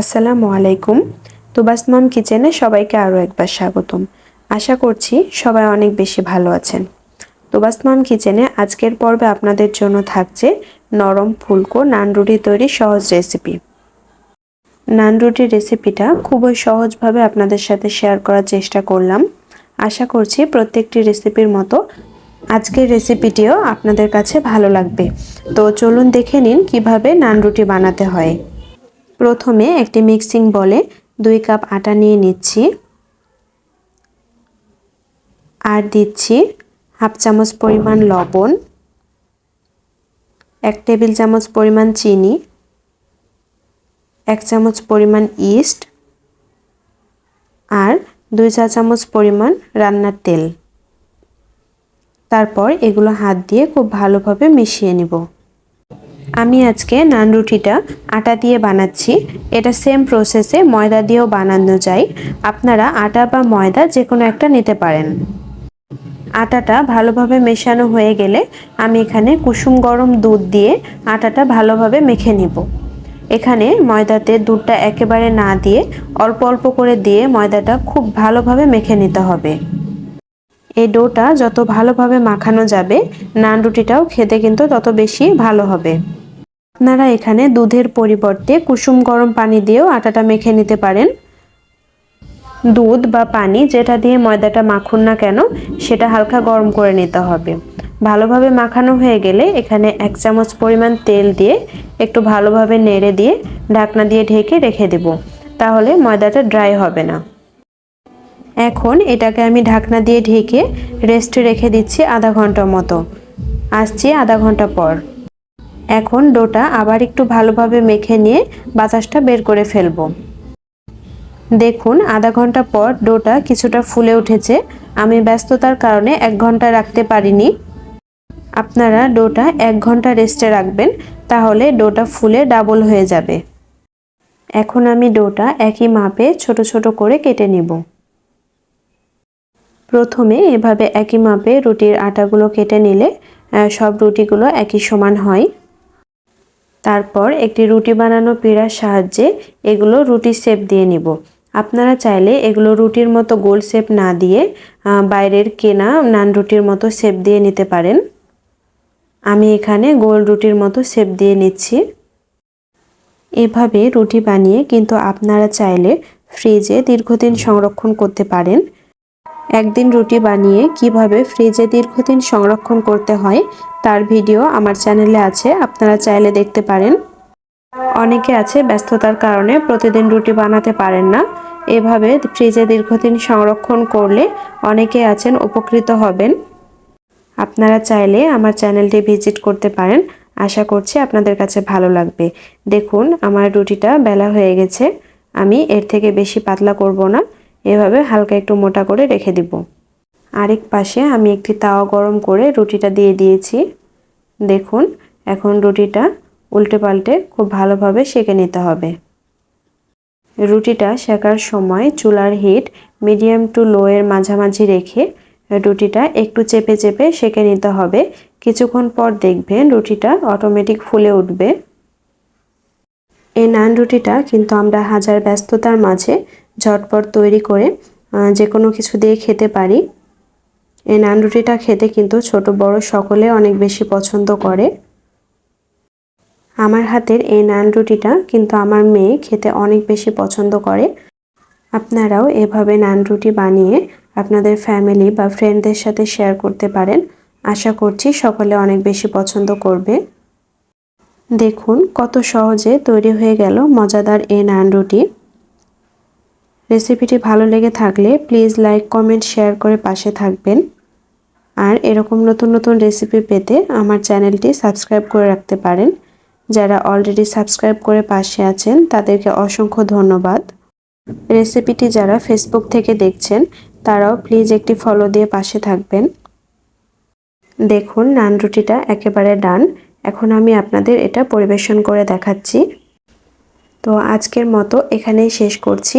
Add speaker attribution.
Speaker 1: আসসালামু আলাইকুম। তুবাস মম কিচেনে সবাইকে আরও একবার স্বাগতম। আশা করছি সবাই অনেক বেশি ভালো আছেন। তুবাস মম কিচেনে আজকের পর্বে আপনাদের জন্য থাকছে নরম ফুলকো নান রুটি তৈরি সহজ রেসিপি। নান রুটির রেসিপিটা খুবই সহজভাবে আপনাদের সাথে শেয়ার করার চেষ্টা করলাম। আশা করছি প্রত্যেকটি রেসিপির মতো আজকের রেসিপিটিও আপনাদের কাছে ভালো লাগবে। তো চলুন দেখে নিন কীভাবে নান রুটি বানাতে হয়। প্রথমে একটি মিক্সিং বলে দুই কাপ আটা নিয়ে নিচ্ছি আর দিচ্ছি হাফ চামচ পরিমাণ লবণ, এক টেবিল চামচ পরিমাণ চিনি, এক চামচ পরিমাণ ইস্ট আর দুই চা চামচ পরিমাণ রান্নার তেল। তারপর এগুলো হাত দিয়ে খুব ভালোভাবে মিশিয়ে নিব। আমি আজকে নান রুটিটা আটা দিয়ে বানাচ্ছি। এটা সেম প্রসেসে ময়দা দিয়েও বানানো যায়। আপনারা আটা বা ময়দা যে কোনো একটা নিতে পারেন। আটাটা ভালোভাবে মেশানো হয়ে গেলে আমি এখানে কুসুম গরম দুধ দিয়ে আটাটা ভালোভাবে মেখে নিব। এখানে ময়দাতে দুধটা একেবারে না দিয়ে অল্প অল্প করে দিয়ে ময়দাটা খুব ভালোভাবে মেখে নিতে হবে। এই ডোটা যত ভালোভাবে মাখানো যাবে, নান রুটিটাও খেতে কিন্তু তত বেশি ভালো হবে। আপনারা এখানে দুধের পরিবর্তে কুসুম গরম পানি দিয়েও আটাটা মেখে নিতে পারেন। দুধ বা পানি যেটা দিয়ে ময়দাটা মাখুন না কেন, সেটা হালকা গরম করে নিতে হবে। ভালোভাবে মাখানো হয়ে গেলে এখানে এক চামচ পরিমাণ তেল দিয়ে একটু ভালোভাবে নেড়ে দিয়ে ঢাকনা দিয়ে ঢেকে রেখে দেব। তাহলে ময়দাটা ড্রাই হবে না। এখন এটাকে আমি ঢাকনা দিয়ে ঢেকে রেস্টে রেখে দিচ্ছি আধা ঘণ্টা মতো। আসছি আধা ঘণ্টা পর। এখন ডোটা আবার একটু ভালোভাবে মেখে নিয়ে বাতাসটা বের করে ফেলব। দেখুন, আধা ঘণ্টা পর ডোটা কিছুটা ফুলে উঠেছে। আমি ব্যস্ততার কারণে এক ঘণ্টা রাখতে পারিনি। আপনারা ডোটা এক ঘণ্টা রেস্টে রাখবেন, তাহলে ডোটা ফুলে ডাবল হয়ে যাবে। এখন আমি ডোটা একই মাপে ছোট ছোট করে কেটে নিব। প্রথমে এভাবে একই মাপে রুটির আটাগুলো কেটে নিলে সব রুটিগুলো একই সমান হয়। তারপর একটি রুটি বানানো পিড়ার সাহায্যে এগুলো রুটি শেপ দিয়ে নিব। আপনারা চাইলে এগুলো রুটির মতো গোল শেপ না দিয়ে বাইরের কেনা নান রুটির মতো শেপ দিয়ে নিতে পারেন। আমি এখানে গোল রুটির মতো শেপ দিয়ে নিচ্ছি। এভাবে রুটি বানিয়ে কিন্তু আপনারা চাইলে ফ্রিজে দীর্ঘদিন সংরক্ষণ করতে পারেন। একদিন রুটি বানিয়ে কীভাবে ফ্রিজে দীর্ঘদিন সংরক্ষণ করতে হয়, তার ভিডিও আমার চ্যানেলে আছে, আপনারা চাইলে দেখতে পারেন। অনেকে আছে ব্যস্ততার কারণে প্রতিদিন রুটি বানাতে পারেন না। এভাবে ফ্রিজে দীর্ঘদিন সংরক্ষণ করলে অনেকে আছেন, উপকৃত হবেন। আপনারা চাইলে আমার চ্যানেলটি ভিজিট করতে পারেন। আশা করছি আপনাদের কাছে ভালো লাগবে। দেখুন, আমার রুটিটা বেলা হয়ে গেছে। আমি এর থেকে বেশি পাতলা করব না। এভাবে হালকা একটু মোটা করে রেখে দিব। আরেক পাশে আমি একটি তাওয়া গরম করে রুটিটা দিয়ে দিয়েছি। দেখুন, এখন রুটিটা উল্টে পাল্টে খুব ভালোভাবে সেঁকে নিতে হবে। রুটিটা শেখার সময় চুলার হিট মিডিয়াম টু লো এর মাঝামাঝি রেখে রুটিটা একটু চেপে চেপে সেঁকে নিতে হবে। কিছুক্ষণ পর দেখবেন রুটিটা অটোমেটিক ফুলে উঠবে। এই নান রুটিটা কিন্তু আমরা হাজার ব্যস্ততার মাঝে ঝটপট তৈরি করে যে কোনো কিছু দিয়ে খেতে পারি। এই নান রুটিটা খেতে কিন্তু ছোট বড় সকলে অনেক বেশি পছন্দ করে। আমার হাতের এই নান রুটিটা কিন্তু আমার মেয়ে খেতে অনেক বেশি পছন্দ করে। আপনারাও এভাবে নান রুটি বানিয়ে আপনাদের ফ্যামিলি বা ফ্রেন্ডদের সাথে শেয়ার করতে পারেন। আশা করছি সকলে অনেক বেশি পছন্দ করবে। দেখুন কত সহজে তৈরি হয়ে গেল মজাদার এই নান রুটি। রেসিপিটি ভালো লেগে থাকলে প্লিজ লাইক, কমেন্ট, শেয়ার করে পাশে থাকবেন। আর এরকম নতুন নতুন রেসিপি পেতে আমার চ্যানেলটি সাবস্ক্রাইব করে রাখতে পারেন। যারা অলরেডি সাবস্ক্রাইব করে পাশে আছেন, তাদেরকে অসংখ্য ধন্যবাদ। রেসিপিটি যারা ফেসবুক থেকে দেখছেন, তারাও প্লিজ একটি ফলো দিয়ে পাশে থাকবেন। দেখুন, নান রুটিটা একেবারে ডান এখন আমি আপনাদের এটা পরিবেশন করে দেখাচ্ছি। তো আজকের মতো এখানেই শেষ করছি।